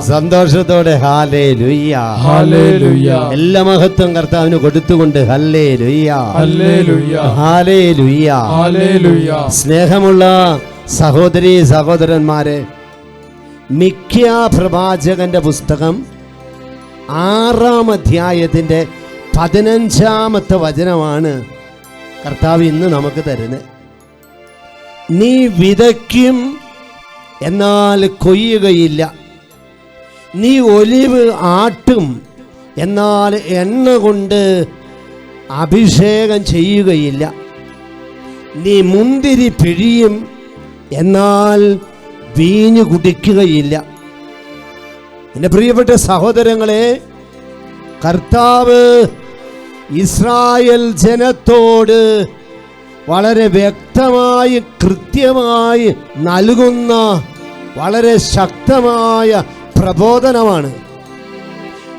സന്തോഷത്തോടെ hallelujah. Hallelujah എല്ലാ മഹത്വം കർത്താവിന് കൊടുത്തുകൊണ്ട് ഹാലേലുയ്യ. ഹല്ലേലൂയ സ്നേഹമുള്ള സഹോദരി സഹോദരന്മാരെ മിക്ക പ്രവാചകന്റെ പുസ്തകം ആറാം അധ്യായത്തിന്റെ പതിനഞ്ചാമത്തെ വചനമാണ് കർത്താവ് ഇന്ന് നമുക്ക് തരുന്നത്. നീ വിതയ്ക്കും എന്നാൽ കൊയ്യുകയില്ല. നീ ഒലിവ് ആട്ടും എന്നാൽ എണ്ണ കൊണ്ട് അഭിഷേകം ചെയ്യുകയില്ല. നീ മുന്തിരി പിഴിയും എന്നാൽ വീഞ്ഞു കുടിക്കുകയില്ല. എന്റെ പ്രിയപ്പെട്ട സഹോദരങ്ങളെ കർത്താവ് ഇസ്രായേൽ ജനത്തോട് വളരെ വ്യക്തമായി കൃത്യമായി നൽകുന്ന വളരെ ശക്തമായ പ്രബോധനമാണ്.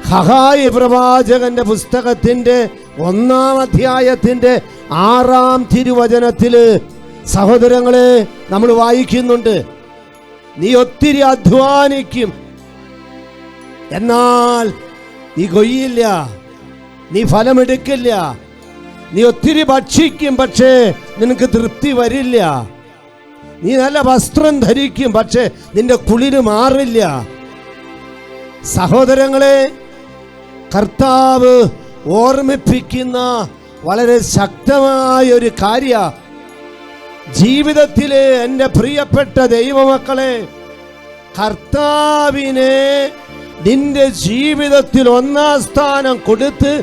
ഹഹായി പ്രവാചകന്റെ പുസ്തകത്തിന്റെ ഒന്നാം അധ്യായത്തിന്റെ ആറാം തിരുവചനത്തിൽ സഹോദരങ്ങളെ നമ്മൾ വായിക്കുന്നുണ്ട്. നീ ഒത്തിരി അധ്വാനിക്കും. എന്നാൽ നീ കൊയ്യില്ല. നീ ഫലമെടുക്കില്ല. നീ ഒത്തിരി ഭക്ഷിക്കും പക്ഷേ നിനക്ക് തൃപ്തി വരില്ല. നീ നല്ല വസ്ത്രം ധരിക്കും പക്ഷേ നിന്റെ കുളിര് മാറില്ല. സഹോദരങ്ങളെ കർത്താവ് ഓർമ്മിപ്പിക്കുന്ന വളരെ ശക്തമായ ഒരു കാര്യ. ജീവിതത്തിലെ എന്റെ പ്രിയപ്പെട്ട ദൈവമക്കളെ കർത്താവിനെ നിന്റെ ജീവിതത്തിൽ ഒന്നാം സ്ഥാനം കൊടുത്ത്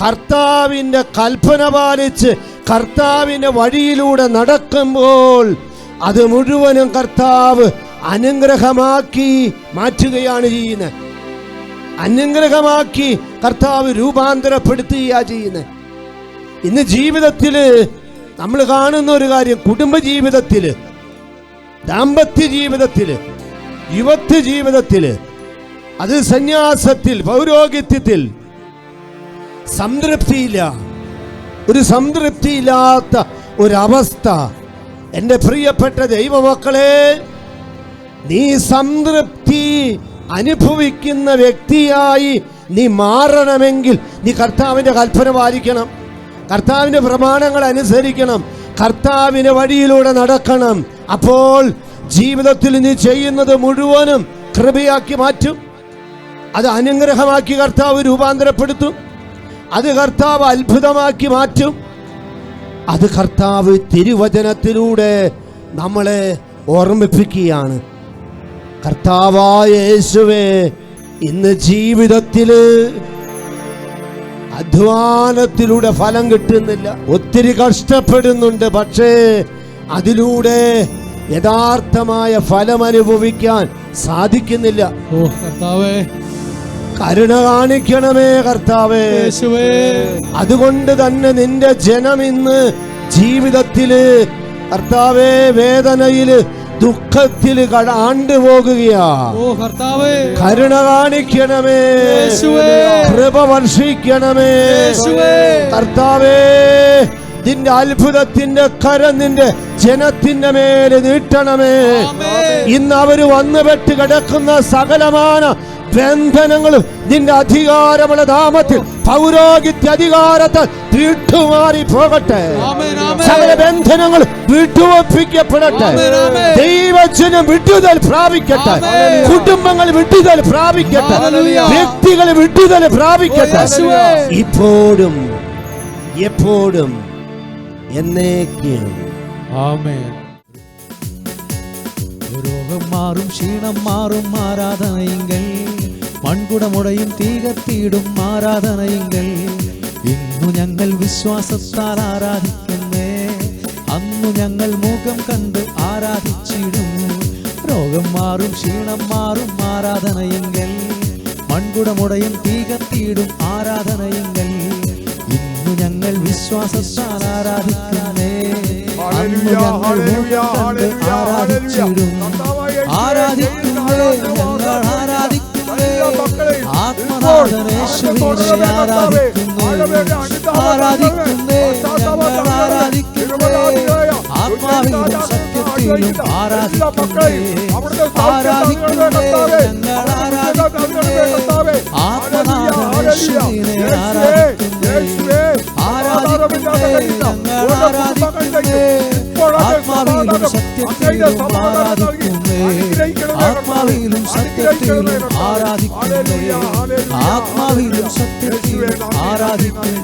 കർത്താവിന്റെ കൽപ്പന പാലിച്ച് കർത്താവിന്റെ വഴിയിലൂടെ നടക്കുമ്പോൾ അത് മുഴുവനും കർത്താവ് അനുഗ്രഹമാക്കി മാറ്റുകയാണ് ചെയ്യുന്നത്. അനുഗ്രഹമാക്കി കർത്താവ് രൂപാന്തരപ്പെടുത്തുകയാ ചെയ്യുന്നത്. ഇന്ന് ജീവിതത്തിൽ നമ്മൾ കാണുന്ന ഒരു കാര്യം കുടുംബ ജീവിതത്തിൽ ദാമ്പത്യ ജീവിതത്തിൽ യുവത്വ ജീവിതത്തിൽ അത് സന്യാസത്തിൽ പൗരോഹിത്യത്തിൽ സംതൃപ്തിയില്ല. ഒരു സംതൃപ്തിയില്ലാത്ത ഒരവസ്ഥ. എന്റെ പ്രിയപ്പെട്ട ദൈവമക്കളെ നീ സംതൃപ്തി അനുഭവിക്കുന്ന വ്യക്തിയായി നീ മാറണമെങ്കിൽ നീ കർത്താവിന്റെ കൽപ്പന പാലിക്കണം. കർത്താവിന്റെ പ്രമാണങ്ങൾ അനുസരിക്കണം. കർത്താവിന്റെ വഴിയിലൂടെ നടക്കണം. അപ്പോൾ ജീവിതത്തിൽ നീ ചെയ്യുന്നത് മുഴുവനും കൃപയാക്കി മാറ്റും. അത് അനുഗ്രഹമാക്കി കർത്താവ് രൂപാന്തരപ്പെടുത്തും. അത് കർത്താവ് അത്ഭുതമാക്കി മാറ്റും. അത് കർത്താവ് തിരുവചനത്തിലൂടെ നമ്മളെ ഓർമ്മിപ്പിക്കുകയാണ്. കർത്താവായ യേശുവേ ഇന്ന് ജീവിതത്തിൽ അധ്വാനത്തിലൂടെ ഫലം കിട്ടുന്നില്ല. ഒത്തിരി കഷ്ടപ്പെടുന്നുണ്ട് പക്ഷേ അതിലൂടെ യഥാർത്ഥമായ ഫലം അനുഭവിക്കാൻ സാധിക്കുന്നില്ല. ഓ കർത്താവേ. കരുണ കാണിക്കണമേ കർത്താവേ. അതുകൊണ്ട് തന്നെ നിന്റെ ജനം ഇന്ന് ജീവിതത്തിൽ കർത്താവേ വേദനയിൽ ദുഃഖത്തിൽ ആണ്ടുപോകുകയാ. കരുണ കാണിക്കണമേ. കൃപ വർഷിക്കണമേ. കർത്താവേ നിന്റെ അത്ഭുതത്തിന്റെ കരം നിന്റെ ജനത്തിന്റെ മേലെ നീട്ടണമേ. ഇന്ന് അവർ വന്നുപെട്ട് കിടക്കുന്ന സകലമാന ബന്ധനങ്ങളും നിന്റെ അധികാരമുള്ള നാമത്തിൽ പൗരോഗിത്യ അധികാരത്താൽ വിട്ടുമാറി പോകട്ടെ. സകല ബന്ധനങ്ങൾ വിട്ടുവപ്പിക്കപ്പെടട്ടെ. ദൈവജനം വിട്ടുതൽ പ്രാപിക്കട്ടെ. കുടുംബങ്ങൾ വിട്ടുതൽ പ്രാപിക്കട്ടെ. വ്യക്തികൾ വിട്ടുതൽ പ്രാപിക്കട്ടെ. ഇപ്പോഴും എപ്പോഴും എന്നേക്കും ആമേൻ രോഗം മാറും ക്ഷീണം മാറും ആരാധനയെങ്കിൽ മൺകുടമുടയും തീ കത്തിയിടും ആരാധനയെങ്കിൽ. ഇന്നു ഞങ്ങൾ വിശ്വാസത്താൽ ആരാധിക്കുന്നേ. അന്നു ഞങ്ങൾ മുഖം കണ്ട് ആരാധിച്ചിടും. രോഗം മാറും ക്ഷീണം മാറും ആരാധനയെങ്കിൽ. മൺകുടമുടയും തീ കത്തിയിടും ആരാധനയെങ്കിൽ. ഇന്നു ഞങ്ങൾ വിശ്വാസത്താൽ ആരാധിക്കുന്നേ. അന്നു ഞങ്ങൾ മുഖം കണ്ട് ആരാധിച്ചിടും. ആരാധിക്കുന്നേ ആത്മനാഥനേശ്വരനെ ആരാധിക്കുന്നേ ആരാധിക്കുന്നേ? ഞങ്ങൾ ആരാധിക്കുന്നേ ആത്മാവിലും സത്യത്തിലും ആരാധിക്കുന്നേ? ആരാധിക്കുന്നേ? ഞങ്ങൾ ആരാധിക്കുന്നേ? ആത്മനാഥൻ യേശുവിനെ ആരാധിക്കുന്നേ? ആരാധിക്കുന്നേ? ഞങ്ങൾ ആരാധിക്കുന്നേ? ആത്മാവിലും സത്യത്തിലും ആരാധിക്കുന്നേ? ആത്മാവിലും സത്യത്തിലും ആരാധിക്കുന്നേ ആത്മാവിലും സത്യത്തിലും ആരാധന.